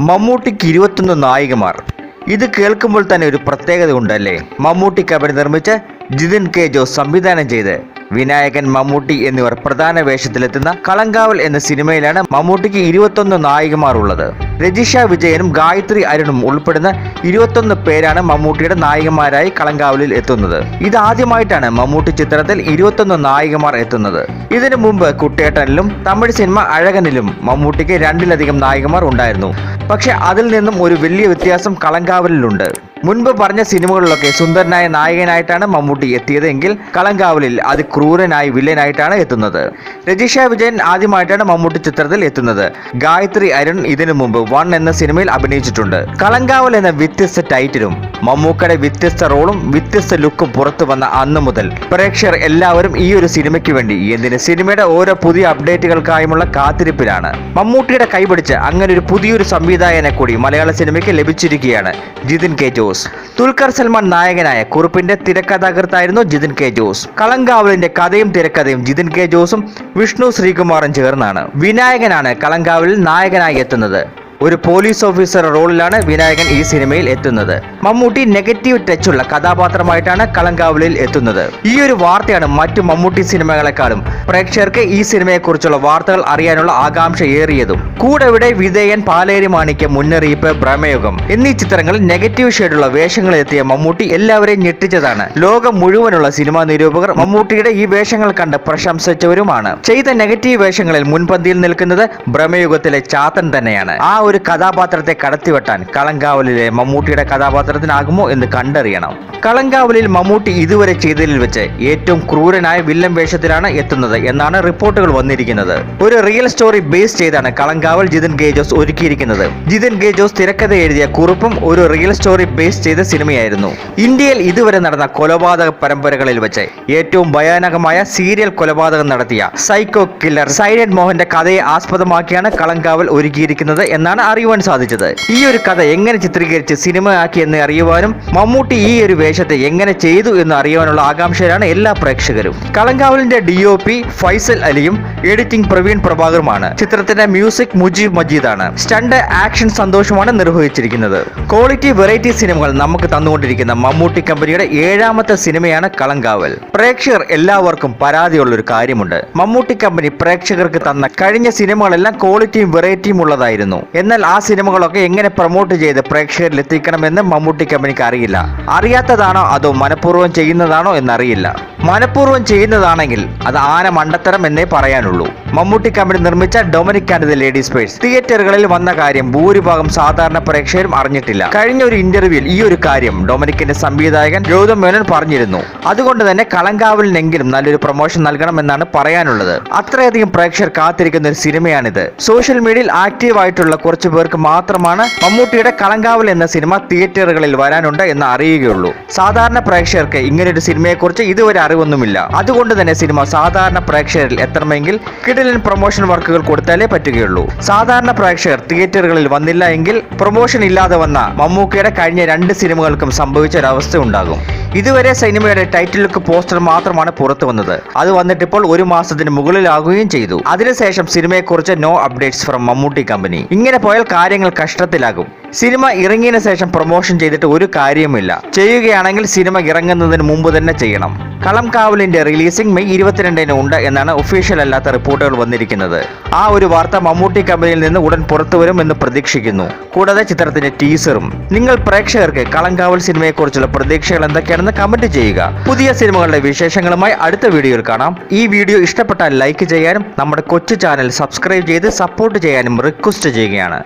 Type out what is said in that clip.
മമ്മൂട്ടിക്ക് ഇരുപത്തൊന്ന് നായികമാർ. ഇത് കേൾക്കുമ്പോൾ തന്നെ ഒരു പ്രത്യേകത ഉണ്ടല്ലേ? മമ്മൂട്ടി കബരി നിർമ്മിച്ച് ജിതിൻ കെ ജോസ് സംവിധാനം ചെയ്ത് വിനായകൻ മമ്മൂട്ടി എന്നിവർ പ്രധാന വേഷത്തിലെത്തുന്ന കളങ്കാവൽ എന്ന സിനിമയിലാണ് മമ്മൂട്ടിക്ക് ഇരുപത്തൊന്ന് നായികമാർ ഉള്ളത്. രജിഷ വിജയനും ഗായത്രി അരുണും ഉൾപ്പെടുന്ന ഇരുപത്തൊന്ന് പേരാണ് മമ്മൂട്ടിയുടെ നായികമാരായി കളങ്കാവലിൽ എത്തുന്നത്. ഇതാദ്യമായിട്ടാണ് മമ്മൂട്ടി ചിത്രത്തിൽ ഇരുപത്തൊന്ന് നായികമാർ എത്തുന്നത്. ഇതിനു മുമ്പ് കുട്ടേട്ടനിലും തമിഴ് സിനിമ അഴകനിലും മമ്മൂട്ടിക്ക് രണ്ടിലധികം നായികമാർ ഉണ്ടായിരുന്നു. പക്ഷെ അതിൽ നിന്നും ഒരു വലിയ വ്യത്യാസം കളങ്കാവലിലുണ്ട്. മുൻപ് പറഞ്ഞ സിനിമകളിലൊക്കെ സുന്ദരനായ നായകനായിട്ടാണ് മമ്മൂട്ടി എത്തിയതെങ്കിൽ കളങ്കാവലിൽ അത് ക്രൂരനായി വില്ലനായിട്ടാണ് എത്തുന്നത്. രജിഷ വിജയൻ ആദ്യമായിട്ടാണ് മമ്മൂട്ടി ചിത്രത്തിൽ എത്തുന്നത്. ഗായത്രി അരുൺ ഇതിനു മുമ്പ് വൺ എന്ന സിനിമയിൽ അഭിനയിച്ചിട്ടുണ്ട്. കളങ്കാവൽ എന്ന വ്യത്യസ്ത ടൈറ്റിലും മമ്മൂക്കയുടെ വ്യത്യസ്ത റോളും വ്യത്യസ്ത ലുക്കും പുറത്തു വന്ന അന്നു മുതൽ പ്രേക്ഷകർ എല്ലാവരും ഈ ഒരു സിനിമയ്ക്ക് വേണ്ടി എന്തിന് സിനിമയുടെ ഓരോ പുതിയ അപ്ഡേറ്റുകൾക്കായുമുള്ള കാത്തിരിപ്പിലാണ്. മമ്മൂട്ടിയുടെ കൈപിടിച്ച് അങ്ങനെ ഒരു പുതിയൊരു സംവിധായകനെ കൂടി മലയാള സിനിമയ്ക്ക് ലഭിച്ചിരിക്കുകയാണ് ജിതിൻ കെ ജോസ്. ദുൽഖർ സൽമാൻ നായകനായ കുറുപ്പിന്റെ തിരക്കഥാകൃത്തായിരുന്നു ജിതിൻ കെ ജോസ്. കളങ്കാവലിന്റെ കഥയും തിരക്കഥയും ജിതിൻ കെ ജോസും വിഷ്ണു ശ്രീകുമാറും ചേർന്നാണ്. വിനായകനാണ് കളങ്കാവലിൽ നായകനായി എത്തുന്നത്. ഒരു പോലീസ് ഓഫീസർ റോളിലാണ് വിനായകൻ ഈ സിനിമയിൽ എത്തുന്നത്. മമ്മൂട്ടി നെഗറ്റീവ് ടച്ചുള്ള കഥാപാത്രമായിട്ടാണ് കളങ്കാവലിൽ എത്തുന്നത്. ഈ ഒരു വാർത്തയാണ് മറ്റു മമ്മൂട്ടി സിനിമകളെക്കാളും. പ്രേക്ഷകർക്ക് ഈ സിനിമയെക്കുറിച്ചുള്ള വാർത്തകൾ അറിയാനുള്ള ആകാംക്ഷ ഏറിയതും. കൂടെ ഇവിടെ വിധേയൻ പാലേരി മാണിക്യ മുന്നറിയിപ്പ് ഭ്രമയുഗം. എന്നീ ചിത്രങ്ങളിൽ നെഗറ്റീവ് ഷെയ്ഡുള്ള വേഷങ്ങളിലെത്തിയ മമ്മൂട്ടി എല്ലാവരെയും ഞെട്ടിച്ചതാണ്. ലോകം മുഴുവനുള്ള സിനിമാ നിരൂപകർ മമ്മൂട്ടിയുടെ ഈ വേഷങ്ങൾ കണ്ട് പ്രശംസിച്ചവരുമാണ്. ചെയ്ത നെഗറ്റീവ് വേഷങ്ങളിൽ മുൻപന്തിയിൽ നിൽക്കുന്നത് ഭ്രമയുഗത്തിലെ ചാത്തൻ തന്നെയാണ്. ആ ഒരു കഥാപാത്രത്തെ കടത്തിവെട്ടാൻ കളങ്കാവലിലെ മമ്മൂട്ടിയുടെ കഥാപാത്രത്തിനാകുമോ എന്ന് കണ്ടറിയണം. കളങ്കാവലിൽ മമ്മൂട്ടി ഇതുവരെ ചെയ്തതിൽ വെച്ച് ഏറ്റവും ക്രൂരനായ വില്ലൻ വേഷത്തിലാണ് എത്തുന്നത് എന്നാണ് റിപ്പോർട്ടുകൾ വന്നിരിക്കുന്നത്. ഒരു റിയൽ സ്റ്റോറി ബേസ് ചെയ്താണ് കളങ്കാവൽ ജിതിൻ ഗേജോസ് ഒരുക്കിയിരിക്കുന്നത്. ജിതിൻ ഗേജോസ് തിരക്കഥ എഴുതിയ കുറിപ്പും ഒരു റിയൽ സ്റ്റോറി ബേസ് ചെയ്ത സിനിമയായിരുന്നു. ഇന്ത്യയിൽ ഇതുവരെ നടന്ന കൊലപാതക പരമ്പരകളിൽ വെച്ച് ഏറ്റവും ഭയാനകമായ സീരിയൽ കൊലപാതകം നടത്തിയ സൈക്കോ കില്ലർ സൈലന്റ് മോഹന്റെ കഥയെ ആസ്പദമാക്കിയാണ് കളങ്കാവൽ ഒരുക്കിയിരിക്കുന്നത് എന്നാണ് അറിയുവാൻ സാധിച്ചത്. ഈ ഒരു കഥ എങ്ങനെ ചിത്രീകരിച്ച് സിനിമയാക്കി എന്ന് അറിയുവാനും മമ്മൂട്ടി ഈ ഒരു വേഷത്തെ എങ്ങനെ ചെയ്തു എന്ന് അറിയുവാനുള്ള ആകാംക്ഷയിലാണ് എല്ലാ പ്രേക്ഷകരും. കളങ്കാവലിന്റെ ഡി ഒ പി ഫൈസൽ അലിയും എഡിറ്റിംഗ് പ്രവീൺ പ്രഭാകറുമാണ് ചിത്രത്തിന്റെ മ്യൂസിക് മുജീബ് മജീദാണ്. സ്റ്റണ്ട് ആക്ഷൻ സന്തോഷമാണ് നിർവഹിച്ചിരിക്കുന്നത്. ക്വാളിറ്റി വെറൈറ്റി സിനിമകൾ നമുക്ക് തന്നുകൊണ്ടിരിക്കുന്ന മമ്മൂട്ടി കമ്പനിയുടെ ഏഴാമത്തെ സിനിമയാണ് കളങ്കാവൽ. പ്രേക്ഷകർ എല്ലാവർക്കും പരാതിയുള്ള ഒരു കാര്യമുണ്ട്. മമ്മൂട്ടി കമ്പനി പ്രേക്ഷകർക്ക് തന്ന കഴിഞ്ഞ സിനിമകളെല്ലാം ക്വാളിറ്റിയും വെറൈറ്റിയും ഉള്ളതായിരുന്നു. എന്നാൽ ആ സിനിമകളൊക്കെ എങ്ങനെ പ്രൊമോട്ട് ചെയ്ത് പ്രേക്ഷകരിൽ എത്തിക്കണമെന്ന് മമ്മൂട്ടി കമ്പനിക്ക് അറിയില്ല. അറിയാത്തതാണോ അതോ മനഃപൂർവം ചെയ്യുന്നതാണോ എന്നറിയില്ല. മനഃപൂർവം ചെയ്യുന്നതാണെങ്കിൽ അത് ആന മണ്ടത്തരം എന്നേ പറയാനുള്ളൂ. മമ്മൂട്ടി കമ്പനി നിർമ്മിച്ച Dominic and the ladies purse തിയേറ്ററുകളിൽ വന്ന കാര്യം ഭൂരിഭാഗം സാധാരണ പ്രേക്ഷകരും അറിഞ്ഞിട്ടില്ല. കഴിഞ്ഞ ഒരു ഇന്റർവ്യൂവിൽ ഈ ഒരു കാര്യം ഡൊമിനിക്കിന്റെ സംവിധായകൻ ഗൗതം മേനോൻ പറഞ്ഞിരുന്നു. അതുകൊണ്ട് തന്നെ കളങ്കാവലിനെങ്കിലും നല്ലൊരു പ്രൊമോഷൻ നൽകണമെന്നാണ് പറയാനുള്ളത്. അത്രയധികം പ്രേക്ഷകർ കാത്തിരിക്കുന്ന ഒരു സിനിമയാണിത്. സോഷ്യൽ മീഡിയയിൽ ആക്റ്റീവ് ആയിട്ടുള്ള കുറച്ചു പേർക്ക് മാത്രമാണ് മമ്മൂട്ടിയുടെ കളങ്കാവൽ എന്ന സിനിമ തിയേറ്ററുകളിൽ വരാനുണ്ട് എന്ന് അറിയുകയുള്ളൂ. സാധാരണ പ്രേക്ഷകർക്ക് ഇങ്ങനൊരു സിനിമയെക്കുറിച്ച് ഇതുവരെ അറിവൊന്നുമില്ല. അതുകൊണ്ട് തന്നെ സിനിമ സാധാരണ പ്രേക്ഷകരിൽ എത്തണമെങ്കിൽ കിടിലൻ പ്രൊമോഷൻ വർക്കുകൾ കൊടുത്താലേ പറ്റുകയുള്ളൂ. സാധാരണ പ്രേക്ഷകർ തിയേറ്ററുകളിൽ വന്നില്ല എങ്കിൽ പ്രൊമോഷൻ ഇല്ലാതെ വന്ന മമ്മൂക്കയുടെ കഴിഞ്ഞ രണ്ട് സിനിമകൾക്കും സംഭവിച്ച ഒരവസ്ഥ ഉണ്ടാകും. ഇതുവരെ സിനിമയുടെ ടൈറ്റിൽ ലുക്ക് പോസ്റ്റർ മാത്രമാണ് പുറത്തു വന്നത്. അത് വന്നിട്ട് ഇപ്പോൾ ഒരു മാസത്തിന് മുകളിലാകുകയും ചെയ്തു. അതിനുശേഷം സിനിമയെക്കുറിച്ച് no updates from Mammootty company. ഇങ്ങനെ പോയാൽ കാര്യങ്ങൾ കഷ്ടത്തിലാകും. സിനിമ ഇറങ്ങിയതിനു ശേഷം പ്രൊമോഷൻ ചെയ്തിട്ട് ഒരു കാര്യമില്ല ചെയ്യുകയാണെങ്കിൽ സിനിമ ഇറങ്ങുന്നതിന് മുമ്പ് തന്നെ ചെയ്യണം. കളം കാവലിന്റെ റിലീസിംഗ് മെയ് ഇരുപത്തിരണ്ടിന് ഉണ്ട് എന്നാണ് ഒഫീഷ്യൽ അല്ലാത്ത റിപ്പോർട്ടുകൾ വന്നിരിക്കുന്നത്. ആ ഒരു വാർത്ത മമ്മൂട്ടി കമ്പനിയിൽ നിന്ന് ഉടൻ പുറത്തു വരും എന്ന് പ്രതീക്ഷിക്കുന്നു. കൂടാതെ ചിത്രത്തിന്റെ ടീസറും. നിങ്ങൾ പ്രേക്ഷകർക്ക് കളങ്കാവൽ സിനിമയെക്കുറിച്ചുള്ള പ്രതീക്ഷകൾ എന്തൊക്കെയാണെന്ന് കമന്റ് ചെയ്യുക. പുതിയ സിനിമകളുടെ വിശേഷങ്ങളുമായി അടുത്ത വീഡിയോയിൽ കാണാം. ഈ വീഡിയോ ഇഷ്ടപ്പെട്ടാൽ ലൈക്ക് ചെയ്യാനും നമ്മുടെ കൊച്ചു ചാനൽ സബ്സ്ക്രൈബ് ചെയ്ത് സപ്പോർട്ട് ചെയ്യാനും റിക്വസ്റ്റ് ചെയ്യുകയാണ്.